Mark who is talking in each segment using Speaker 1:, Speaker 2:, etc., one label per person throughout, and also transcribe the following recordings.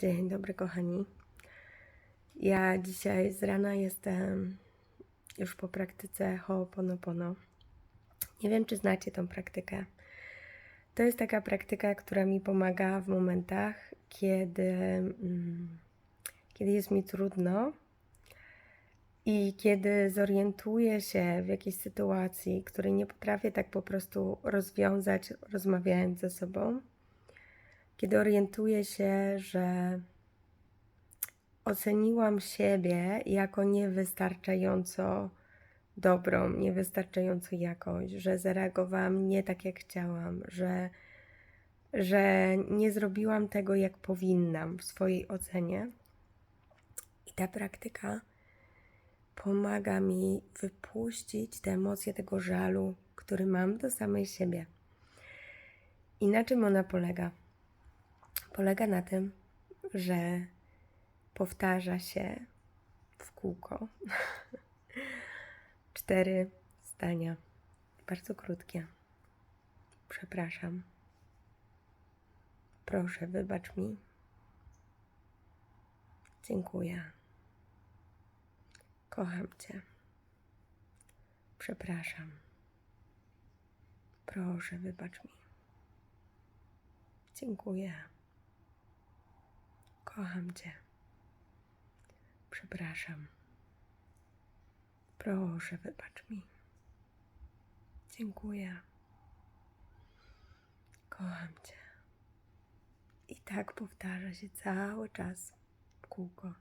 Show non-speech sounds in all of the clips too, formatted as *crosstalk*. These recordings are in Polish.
Speaker 1: Dzień dobry, kochani. Ja dzisiaj z rana jestem już po praktyce Ho'oponopono. Nie wiem, czy znacie tą praktykę. To jest taka praktyka, która mi pomaga w momentach, kiedy, mm, kiedy jest mi trudno i kiedy zorientuję się w jakiejś sytuacji, której nie potrafię tak po prostu rozwiązać, rozmawiając ze sobą kiedy orientuję się, że oceniłam siebie jako niewystarczająco dobrą, niewystarczająco jakość, że zareagowałam nie tak, jak chciałam, że, że nie zrobiłam tego, jak powinnam w swojej ocenie. I ta praktyka pomaga mi wypuścić te emocje tego żalu, który mam do samej siebie. I na czym ona polega? Polega na tym, że powtarza się w kółko *laughs* cztery zdania, bardzo krótkie. Przepraszam. Proszę, wybacz mi. Dziękuję. Kocham Cię. Przepraszam. Proszę, wybacz mi. Dziękuję. Kocham Cię. Przepraszam. Proszę, wybacz mi. Dziękuję. Kocham Cię. I tak powtarza się cały czas w kółko,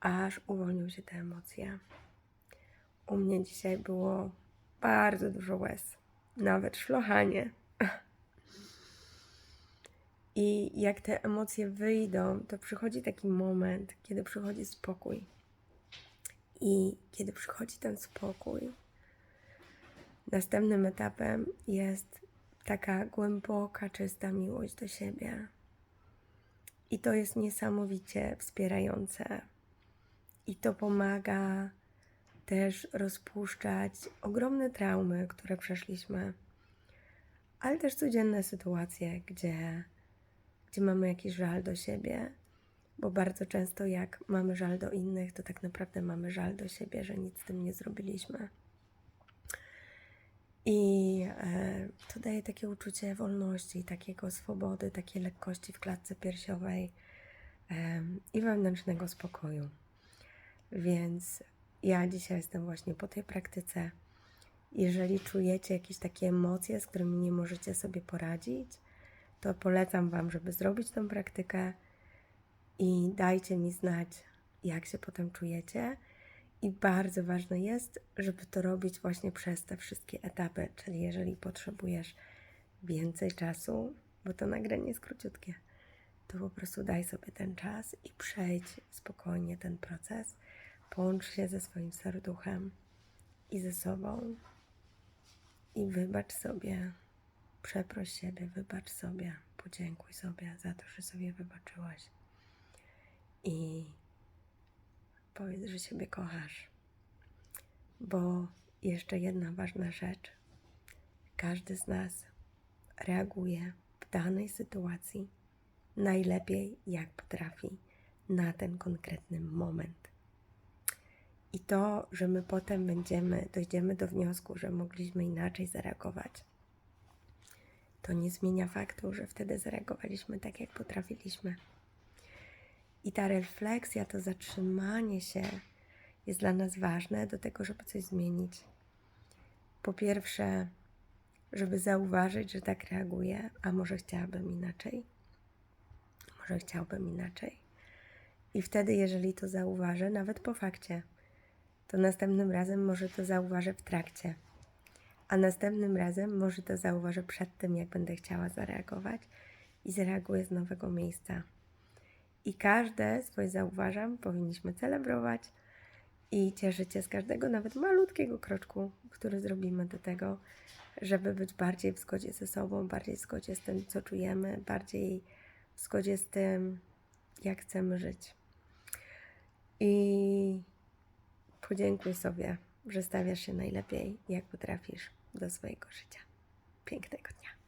Speaker 1: aż uwolnią się te emocje. U mnie dzisiaj było bardzo dużo łez, nawet szlochanie. I jak te emocje wyjdą, to przychodzi taki moment, kiedy przychodzi spokój. I kiedy przychodzi ten spokój, następnym etapem jest taka głęboka, czysta miłość do siebie. I to jest niesamowicie wspierające. I to pomaga też rozpuszczać ogromne traumy, które przeszliśmy, ale też codzienne sytuacje, gdzie gdzie mamy jakiś żal do siebie, bo bardzo często jak mamy żal do innych, to tak naprawdę mamy żal do siebie, że nic z tym nie zrobiliśmy. I e, to daje takie uczucie wolności, takiego swobody, takiej lekkości w klatce piersiowej i wewnętrznego spokoju. Więc ja dzisiaj jestem właśnie po tej praktyce. Jeżeli czujecie jakieś takie emocje, z którymi nie możecie sobie poradzić, to polecam Wam, żeby zrobić tę praktykę i dajcie mi znać, jak się potem czujecie. I bardzo ważne jest, żeby to robić właśnie przez te wszystkie etapy, czyli jeżeli potrzebujesz więcej czasu, bo to nagranie jest króciutkie, to po prostu daj sobie ten czas i przejdź spokojnie ten proces. Połącz się ze swoim serduchem i ze sobą i wybacz sobie Przeproś siebie, wybacz sobie, podziękuj sobie za to, że sobie wybaczyłaś. I powiedz, że siebie kochasz. Bo jeszcze jedna ważna rzecz. Każdy z nas reaguje w danej sytuacji najlepiej, jak potrafi na ten konkretny moment. I to, że my potem będziemy, dojdziemy do wniosku, że mogliśmy inaczej zareagować, to nie zmienia faktu, że wtedy zareagowaliśmy tak, jak potrafiliśmy. I ta refleksja, to zatrzymanie się jest dla nas ważne do tego, żeby coś zmienić. Po pierwsze, żeby zauważyć, że tak reaguję, a może chciałabym inaczej. Może chciałbym inaczej. I wtedy, jeżeli to zauważę, nawet po fakcie, to następnym razem może to zauważę w trakcie a następnym razem może to zauważę przed tym, jak będę chciała zareagować i zareaguję z nowego miejsca. I każde swoje zauważam powinniśmy celebrować i cieszyć się z każdego, nawet malutkiego kroczku, który zrobimy do tego, żeby być bardziej w zgodzie ze sobą, bardziej w zgodzie z tym, co czujemy, bardziej w zgodzie z tym, jak chcemy żyć. I podziękuj sobie, że stawiasz się najlepiej, jak potrafisz do swojego życia. Pięknego dnia.